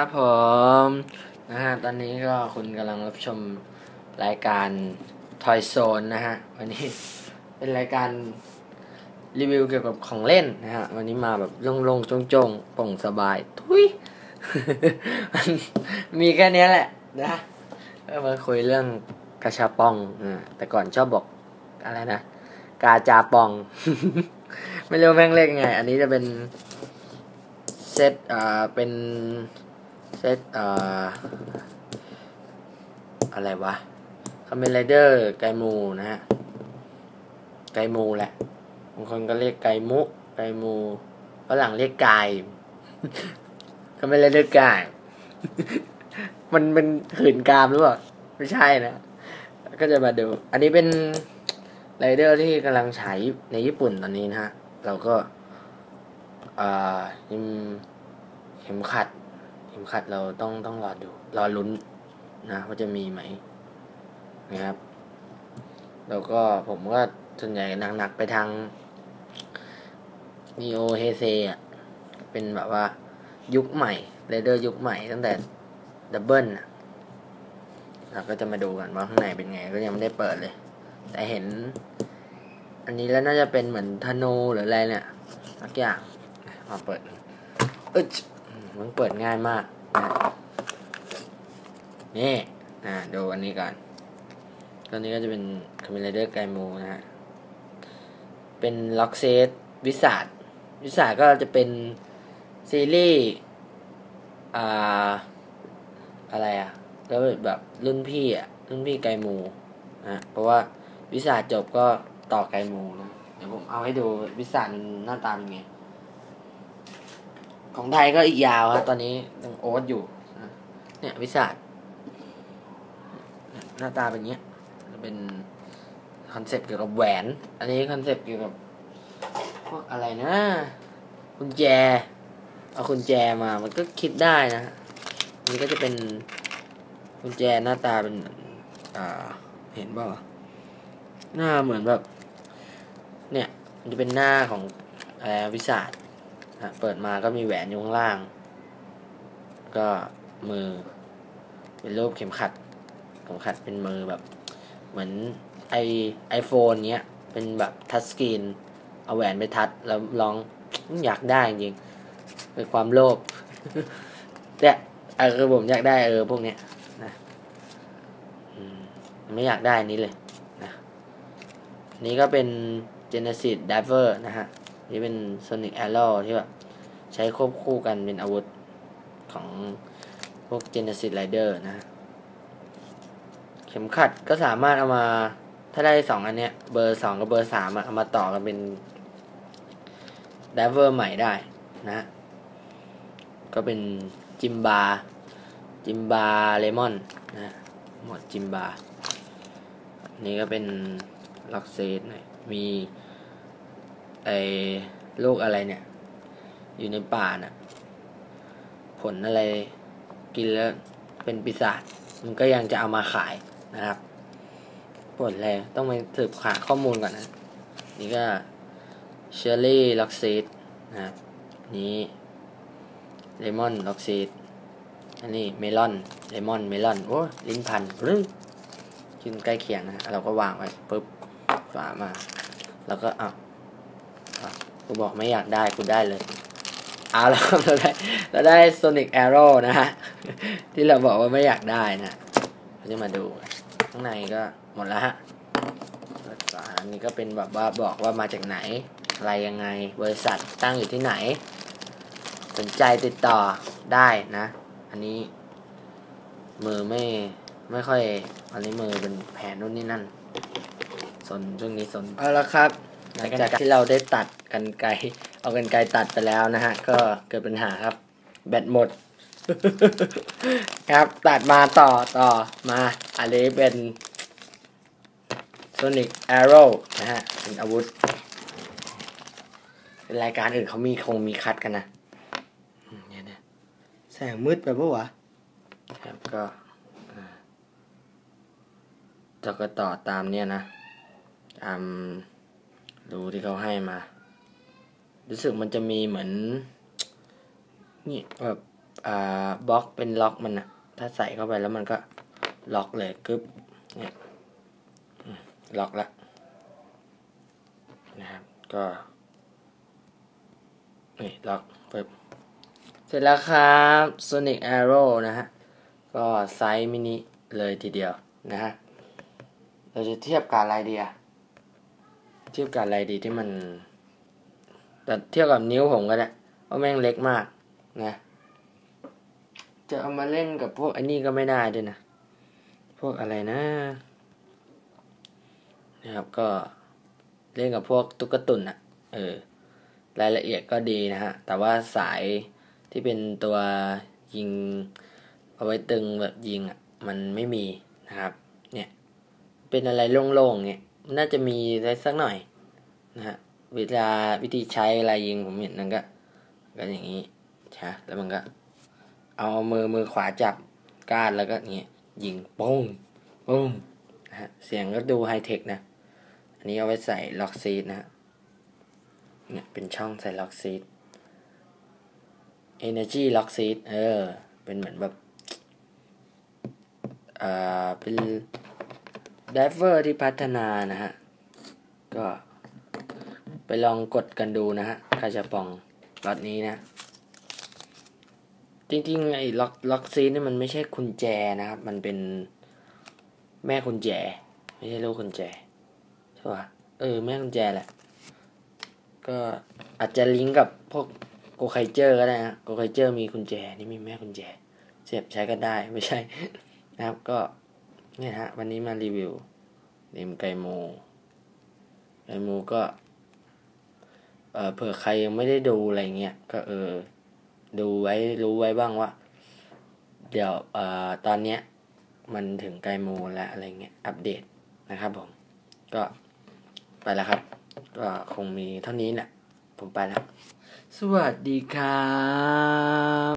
ครับผมนะฮะตอนนี้ก็คุณกำลังรับชมรายการ Toy Zone นะฮะ วันนี้เป็นรายการรีวิวเกี่ยวกับของเล่นนะฮะ วันนี้มาแบบโล่งๆจงๆโปร่งสบายทุยมีแค่นี้แหละนะก็มาคุยเรื่องกระชาปองอ่าแต่ก่อนชอบบอกอะไรนะ กาจาปอง ไม่รู้แม่งเรียกไง อันนี้จะเป็นเซตอ่าเป็น เซตอ่าอะไรวะคาเมนไรเดอร์ไกมูนะฮะ ไกมูแหละบางคนก็เรียกไกมุ ไกมูฝรั่งเรียกไกคาเมนไรเดอร์ไกมันมันหืนกามหรือเปล่า ไม่ใช่นะ ก็จะมาดู อันนี้เป็นไรเดอร์ที่กำลังฉายในญี่ปุ่นตอนนี้นะฮะ เราก็อ่าเข็มขัด ข็มขัดเราต้องต้องรอดูรอลุ้นนะว่าจะมีไหมนะครับ แล้วก็ผมก็ส่วนใหญ่หนักๆไปทางนีโอเฮเซอะ เป็นแบบว่ายุคใหม่เรเดอร์ยุคใหม่ตั้งแต่ดับเบิลนะเราก็จะมาดูกันว่าข้างในเป็นไง ก็ยังไม่ได้เปิดเลย แต่เห็น อันนี้แล้วน่าจะเป็นเหมือนธนูหรืออะไรเนี่ยสักอย่างมาเปิดอึด มันเปิดง่ายมากนะนี่นะดูอันนี้ก่อนตอนนี้ก็จะเป็นคาเมนไรเดอร์ไกมูนะฮะ เป็นล็อกเซตวิสาดวิสาดก็จะเป็นซีรีส์อ่าอะไรอะแล้วแบบรุ่นพี่อะรุ่นพี่ไกมูนะเพราะว่าวิสาจบก็ต่อไกมูนะ เดี๋ยวผมเอาให้ดูวิสาหน้าตาเป็นไง ของไทยก็อีกยาวครับตอนนี้ยังโอ๊ตอยู่ เนี่ยวิสาหน้าตาเป็นเงี้ยจะเป็นคอนเซปต์เกี่ยวกับแหวน อันนี้คอนเซปต์เกี่ยวกับพวกอะไรนะกุญแจ เอากุญแจมามันก็คิดได้นะอันนี้ก็จะเป็นกุญแจหน้าตาเป็นอ่าเห็นเปล่าหน้าเหมือนแบบ เนี่ย มันจะเป็นหน้าของอวิสาด เปิดมาก็มีแหวนอยู่ข้างล่าง ก็มือ เป็นรูปเข็มขัด เข็มขัดเป็นมือแบบ เหมือนไอไอโฟนเนี้ย เป็นแบบทัชสกรีน เอาแหวนไปทัดแล้วลองอยากได้จริงเป็นความโลภเนี่ยเออคือผมอยากได้เออพวกเนี้ยนะไม่อยากได้นนี้เลยนะนี่ก็เป็น Genesis Diver นะฮะ นี่เป็น Sonic Arrow ที่แบบใช้ควบคู่กันเป็นอาวุธของพวก Genesis Rider นะฮะเข็มขัดก็สามารถเอามาถ้าได้สองอันเนี้ย เบอร์สองกับเบอร์สามเอามาต่อกันเป็น Diver ใหม่ได้นะ ก็เป็นจิมบา จิมบาเลมอนนะหมดจิมบา นี่ก็เป็นล็อกเซตหน่อยมี ไอ้ลูกอะไรเนี่ย อยู่ในป่าน่ะ ผลอะไรกินแล้วเป็นปีศาจมันก็ยังจะเอามาขายนะครับ ผลอะไรต้องไปสืบหาข้อมูลก่อนนะ นี่ก็เชอร์รี่ล็อกซีดนะครับนี้เลมอนล็อกซีดอันนี้เมลอนเลมอนเมลอนโอ้ลิ้นพันรึกินใกล้เคียงนะเราก็วางไว้ปุ๊บฝามา แล้วก็อะ กูบอกไม่อยากได้กูได้เลยเอาแล้วครเราได้เราได้ Sonic Arrow นะฮะ ที่เราบอกว่าไม่อยากได้นะเราจะมาดู ข้างในก็หมดแล้วฮะฝาอันนี้ก็เป็นแบบว่าบอกว่ามาจากไหน อะไรยังไง บริษัทตั้งอยู่ที่ไหน สนใจติดต่อได้นะ อันนี้มือไม่ไม่ค่อยอันนี้มือเป็นแผนนู่นนี่นั่น สนช่วงนี้สน เอาละครับ หลังจากที่เราได้ตัดกันไกลเอากันไกลตัดไปแล้วนะฮะ ก็เกิดปัญหาครับ แบตหมด ครับตัดมาต่อต่อมาอันนี้เป็น Sonic Arrow นะฮะ เป็นอาวุธ เป็นรายการอื่นเขามีคงมีคัดกันนะอืมเนี่ยนะแสงมืดไปปะวะครับก็อ่าจะก็ต่อตามเนี่ยนะตาม ดูที่เขาให้มา รู้สึกมันจะมีเหมือน นี่แบบอ่าบล็อกเป็นล็อกมันอะถ้าใส่เข้าไปแล้วมันก็ล็อกเลยกึ๊บเนี่ยล็อกละนะครับ ก็นี่ล็อกปึ๊บเสร็จแล้วครับ Sonic Arrow นะฮะ ก็ไซส์มินิเลยทีเดียวนะฮะ เราจะเทียบกับอะไรดีอะ ทียบกับอะไรดีที่มัน แต่เทียบกับนิ้วผมก็ได้เพราะแม่งเล็กมากนะจะเอามาเล่นกับพวกอันนี้ก็ไม่ได้ด้วยนะ พวกอะไรนะ นะครับก็เล่นกับพวกตุ๊กตุนอะเออ รายละเอียดก็ดีนะฮะ แต่ว่าสายที่เป็นตัวยิง เอาไว้ตึงแบบยิงอะมันไม่มีนะครับ เนี่ย เป็นอะไรโล่งๆเนี่ย น่าจะมีอะไรสักหน่อยนะฮะวิธีวิธีใช้อะไรยิงผมเห็นนั่นก็ก็อย่างนี้ใช่แล้วมันก็ เอามือมือขวาจับก้านแล้วก็เงี้ยยิงปุ้งปุ้งนะฮะเสียงก็ดูไฮเทคนะ อันนี้เอาไว้ใส่ล็อกซีดนะฮะเนี่ยเป็นช่องใส่ล็อกซีด Energy Lock Seed เออ เป็นเหมือนแบบ อ่า เป็น ไดเวอร์ที่พัฒนานะฮะ ก็ไปลองกดกันดูนะฮะคาจะปองล็อตนี้นะ จริงๆไอ้ล็อกล็อกซีนี่มันไม่ใช่กุญแจนะครับ มันเป็นแม่กุญแจ ไม่ใช่ลูกกุญแจใช่ป่ะเออ แม่กุญแจแหละ ก็อาจจะลิงก์กับพวกโกไคเจอร์ก็ได้นะโกไคเจอร์มีกุญแจ นี่มีแม่กุญแจ เสียบใช้ก็ได้ไม่ใช่นะครับก็ เนี่ยฮะ วันนี้มารีวิวเนมไกโมไกโมก็เออเผื่อใครยังไม่ได้ดูอะไรเงี้ยก็เออ ดูไว้รู้ไว้บ้างว่า เดี๋ยวเอ่อตอนเนี้ย มันถึงไกโมแล้วอะไรเงี้ยอัปเดตนะครับผม ก็ไปแล้วครับ ก็คงมีเท่านี้แหละผมไปแล้ว สวัสดีครับ